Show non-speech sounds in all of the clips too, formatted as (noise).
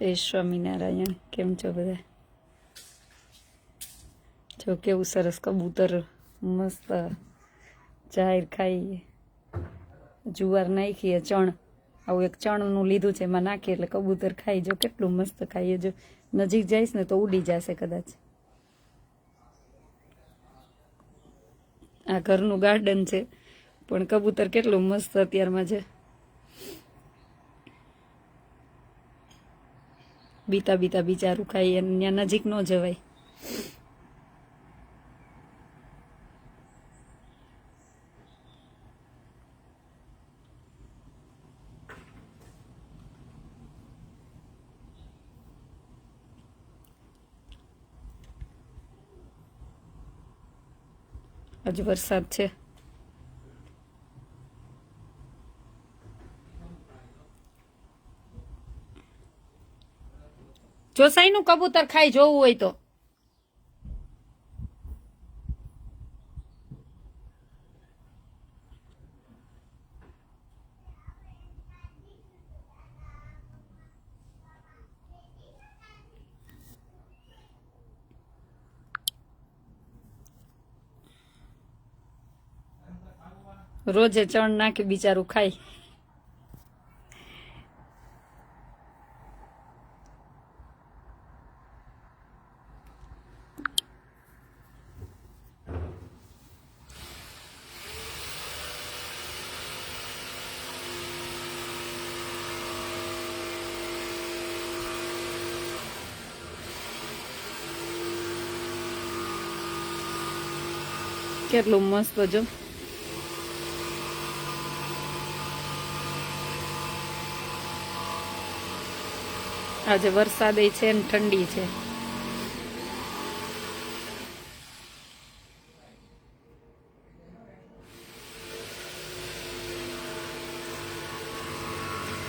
જય સ્વામિનારાયણ કેમ છો બધા જો કેવું સરસ કબૂતર મસ્ત જાહેર ખાઈએ જુવાર નાખીએ ચણ આવું એક ચણનું લીધું છે એમાં નાખીએ એટલે કબૂતર ખાઈ જો કેટલું મસ્ત ખાઈએ જો નજીક જઈશ ને તો ઉડી જશે કદાચ આ ઘરનું ગાર્ડન છે પણ કબૂતર કેટલું મસ્ત અત્યારમાં છે બીતા બીતા બિચારું ખાઈ ત્યાં નજીક ન જવાય. હજુ વરસાદ છે. જોસાઈનું કબૂતર ખાઈ જોવું હોય તો. રોજે ચણ નાખી બિચારું ખાય. કેટલું મસ્ત જો. આજે વરસાદ છે ને ઠંડી છે.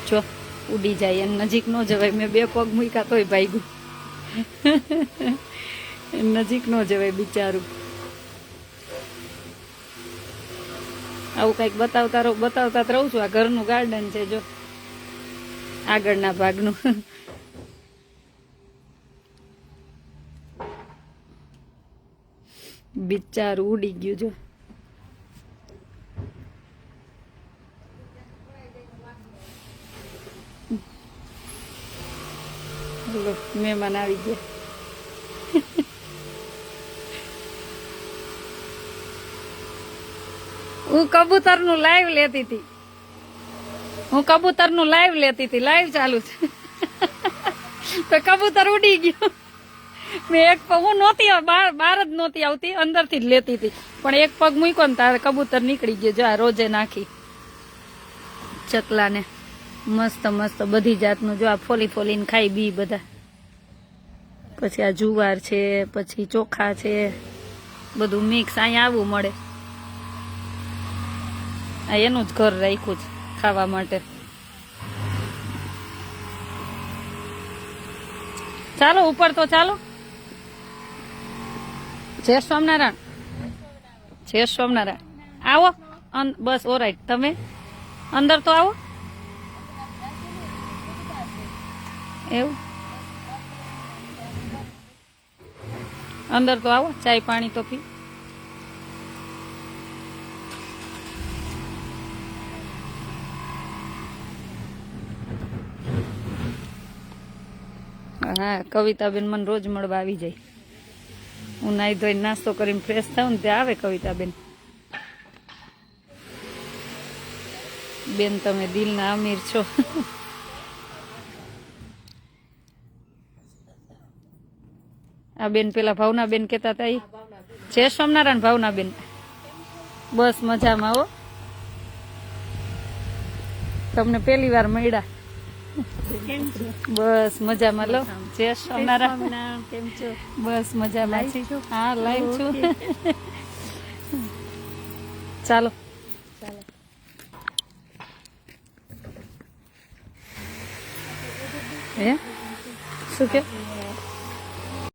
જો, ઉડી જાય એમ નજીક ન જવાય. મેં બે પગ મૂક્યા તોય ભાગ્યું. (laughs) નજીક ન જવાય બિચારું. આવું કંઈક બતાવતા રહું બતાવતા રહું છું. આ ઘરનું ગાર્ડન છે, જો. આગળના ભાગનું. (laughs) બિચારું ઉડી ગયું, જો. મહેમાન આવી ગયા. હું કબૂતરનું લાઈવ લેતી હતી. હું કબૂતરનું લાઈવ લેતી હતી. લાઈવ ચાલુ છે. તો કબૂતર ઉડી ગયું. મેં એક પગ હું નહોતી આવ- બહાર જ નહોતી આવતી. અંદરથી જ લેતી હતી. પણ એક પગ મૂક્યો ને તારે કબૂતર નીકળી ગયો. જો આ રોજે નાખી. ચકલાને. મસ્ત મસ્ત બધી જાતનું. જો આ ફોલી ફોલીને ખાઈ બી બધા. પછી આ જુવાર છે, પછી ચોખા છે. બધું મિક્સ અહીંયા આવવું મળે. આ એનું જ ઘર રાખ્યું છે, ખાવા માટે. ચાલો, ઉપર તો ચાલો. જય સ્વામિનારાયણ. જય સ્વામિનારાયણ. આવો બસ ઓરાઈટ તમે? અંદર તો આવો. એવું? અંદર તો આવો, ચાય પાણી તો પી. હા, કવિતાબેન મને રોજ મળવા આવી જાય. હું નાઈ ધોઈને નાસ્તો કરીને ફ્રેશ થાઉં ને ત્યાં આવે કવિતાબેન. બેન, તમે દિલના અમીર છો. આ બેન પેલા ભાવના બેન કેતા હતા એ જય સ્વામિનારાયણ ભાવના બેન બસ મજામાં હો. તમને પેલી વાર મળ્યા. બસ મજામાં. લો જય સ્વામિનારાયણ. કેમ છો? બસ મજામાં છે? હા લાઈવ છું. ચાલો. ચાલો. હે? શું કે?